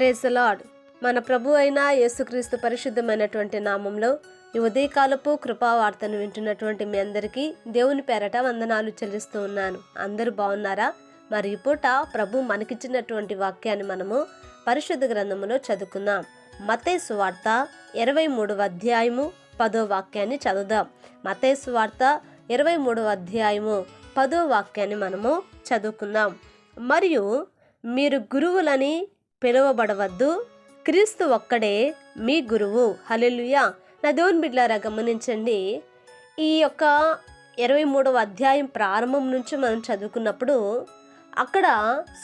Praise lord మన ప్రభు అయిన యేసుక్రీస్తు పరిశుద్ధమైనటువంటి నామంలో ఈ ఉదయకాలపు కృపావార్తను వింటున్నటువంటి మీ అందరికీ దేవుని పేరట వందనాలు చెల్లిస్తూ ఉన్నాను. అందరూ బాగున్నారా? మరి పూట ప్రభు మనకిచ్చినటువంటి వాక్యాన్ని మనము పరిశుద్ధ గ్రంథములో చదువుకుందాం. మతేసు వార్త ఇరవై మూడవ అధ్యాయము పదో వాక్యాన్ని చదువుదాం. మతేసు వార్త ఇరవై మూడవ అధ్యాయము పదో వాక్యాన్ని మనము చదువుకుందాం. మరియు మీరు గురువులని పిలువబడవద్దు. క్రీస్తు ఒక్కడే మీ గురువు. హలెలుయా నా దేవుని బిడ్లారా గమనించండి. ఈ యొక్క ఇరవై మూడవ అధ్యాయం ప్రారంభం నుంచి మనం చదువుకున్నప్పుడు అక్కడ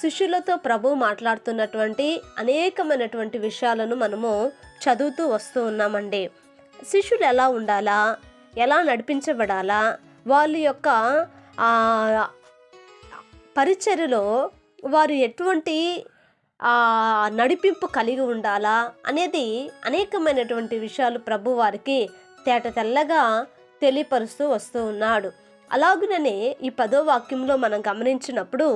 శిష్యులతో ప్రభు మాట్లాడుతున్నటువంటి అనేకమైనటువంటి విషయాలను మనము చదువుతూ వస్తూ ఉన్నామండి. శిష్యులు ఎలా ఉండాలా? ఎలా నడిపించబడాలా? వాళ్ళ యొక్క పరిచర్యలో వారు ఎటువంటి నడిపింపు కలిగి ఉండాలా అనేది అనేకమైనటువంటి విషయాలు ప్రభు వారికి తేట తెల్లగా తెలియపరుస్తూ వస్తూ ఉన్నాడు. అలాగుననే ఈ పదో వాక్యంలో మనం గమనించినప్పుడు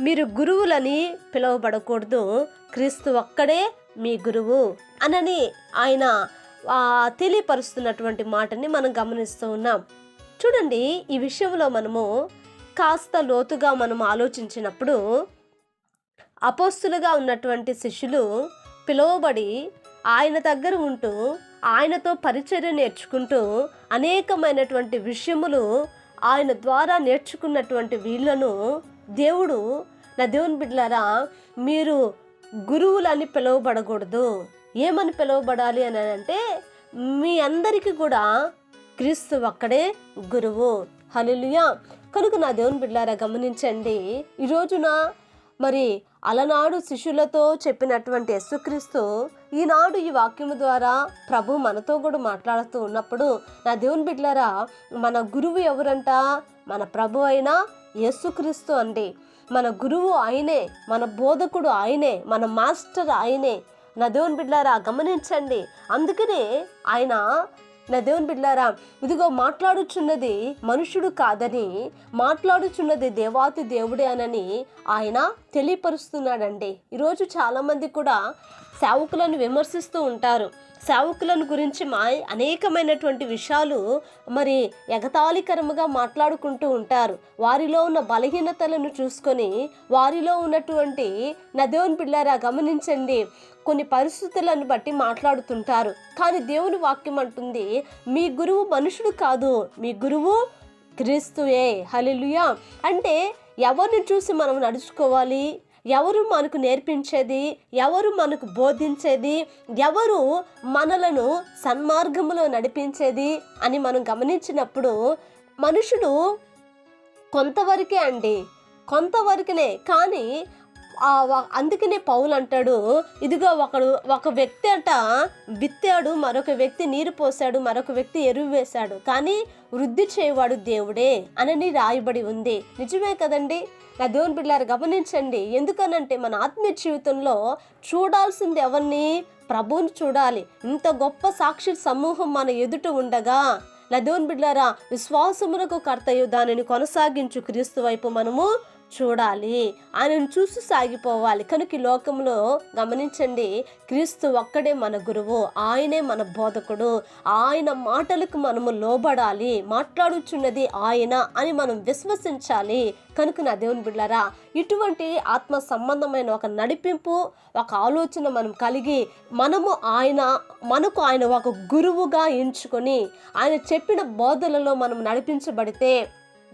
మీరు గురువులని పిలువబడకూడదు క్రీస్తు ఒక్కడే మీ గురువు అనని ఆయన తెలియపరుస్తున్నటువంటి మాటని మనం గమనిస్తూ ఉన్నాం. చూడండి ఈ విషయంలో మనము కాస్త లోతుగా మనం ఆలోచించినప్పుడు అపోస్తులుగా ఉన్నటువంటి శిష్యులు పిలువబడి ఆయన దగ్గర ఉంటూ ఆయనతో పరిచర్య నేర్చుకుంటూ అనేకమైనటువంటి విషయములు ఆయన ద్వారా నేర్చుకున్నటువంటి వీళ్ళను దేవుడు నా దేవుని బిడ్డలారా మీరు గురువులని పిలువబడకూడదు. ఏమని పిలువబడాలి అని అంటే మీ అందరికీ కూడా క్రీస్తు ఒక్కడే గురువు. హల్లెలూయా. కనుక నా దేవుని బిడ్డారా గమనించండి. ఈరోజున మరి అలనాడు శిష్యులతో చెప్పినటువంటి యేసుక్రీస్తు ఈనాడు ఈ వాక్యము ద్వారా ప్రభు మనతో కూడా మాట్లాడుతూ ఉన్నప్పుడు నా దేవుని బిడ్డలారా మన గురువు ఎవరంట? మన ప్రభు అయిన యేసుక్రీస్తు అండి. మన గురువు ఆయనే మన బోధకుడు ఆయనే మన మాస్టర్ ఆయనే. నా దేవుని బిడ్డారా గమనించండి. అందుకనే ఆయన నా దేవుని బిడ్డారా ఇదిగో మాట్లాడుచున్నది మనుషుడు కాదని మాట్లాడుచున్నది దేవాతి దేవుడే అనని ఆయన తెలియపరుస్తున్నాడండి. ఈరోజు చాలామంది కూడా సేవకులను విమర్శిస్తూ ఉంటారు. సేవకులను గురించి మా అనేకమైనటువంటి విషయాలు మరి ఎగతాళికరముగా మాట్లాడుకుంటూ ఉంటారు. వారిలో ఉన్న బలహీనతలను చూసుకొని వారిలో ఉన్నటువంటి నా దేవుని పిల్లారా గమనించండి. కొన్ని పరిస్థితులను బట్టి మాట్లాడుతుంటారు. కానీ దేవుని వాక్యం అంటుంది మీ గురువు మనుషుడు కాదు. మీ గురువు క్రీస్తుయే. హలిలుయా అంటే ఎవరిని చూసి మనం నడుచుకోవాలి? ఎవరు మనకు నేర్పించేది? ఎవరు మనకు బోధించేది? ఎవరు మనలను సన్మార్గములో నడిపించేది అని మనం గమనించినప్పుడు మనుషుడు కొంతవరకే అండి. కొంతవరకునే. కానీ అందుకనే పౌలు అంటాడు ఇదిగో ఒకడు ఒక వ్యక్తి అట విత్తాడు మరొక వ్యక్తి నీరు పోసాడు మరొక వ్యక్తి ఎరువు వేశాడు కానీ వృద్ధి చేయవాడు దేవుడే అనని రాయబడి ఉంది. నిజమే కదండి? నా దేవుని బిడ్డారు గమనించండి. ఎందుకనంటే మన ఆత్మీయ జీవితంలో చూడాల్సింది ఎవరిని? ప్రభువుని చూడాలి. ఇంత గొప్ప సాక్షి సమూహం మన ఎదుట ఉండగా నా దేవుని బిడ్డారా విశ్వాసమునకు కర్తయు దానిని కొనసాగించు క్రీస్తు వైపు మనము చూడాలి. ఆయనను చూసి సాగిపోవాలి. కనుక ఈ లోకంలో గమనించండి క్రీస్తు ఒక్కడే మన గురువు ఆయనే మన బోధకుడు. ఆయన మాటలకు మనము లోబడాలి. మాట్లాడుచున్నది ఆయన అని మనం విశ్వసించాలి. కనుక నా దేవుని బిడ్డారా ఇటువంటి ఆత్మ సంబంధమైన ఒక నడిపింపు ఒక ఆలోచన మనం కలిగి మనము ఆయన మనకు ఆయన ఒక గురువుగా ఎంచుకొని ఆయన చెప్పిన బోధలలో మనం నడిపించబడితే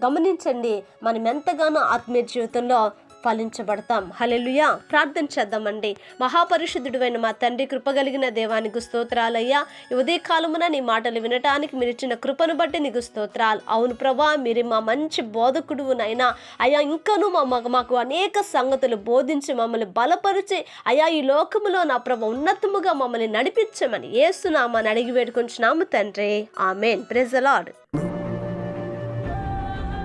గమనించండి మనం ఎంతగానో ఆత్మీయ జీవితంలో ఫలించబడతాం హలెలుయా ప్రార్థన చేద్దామండి. మహాపరిశుద్ధుడువైన మా తండ్రి కృపగలిగిన దేవానికి స్తోత్రాలయ్యా. ఈ ఉదయకాలమున నీ మాటలు వినటానికి మీరు ఇచ్చిన కృపను బట్టి నీకు స్తోత్రాలు. అవును ప్రభా మీరు మా మంచి బోధకుడు నైనా అయ్యా ఇంకనూ మా మాకు మాకు అనేక సంగతులు బోధించి మమ్మల్ని బలపరిచి అయ్యా ఈ లోకములో నా ప్రభ ఉన్నతముగా మమ్మల్ని నడిపించమని ఏసునామని అడిగి వేడుకుంటున్నాము తండ్రి. ఆమెన్. ప్రెజలాడ్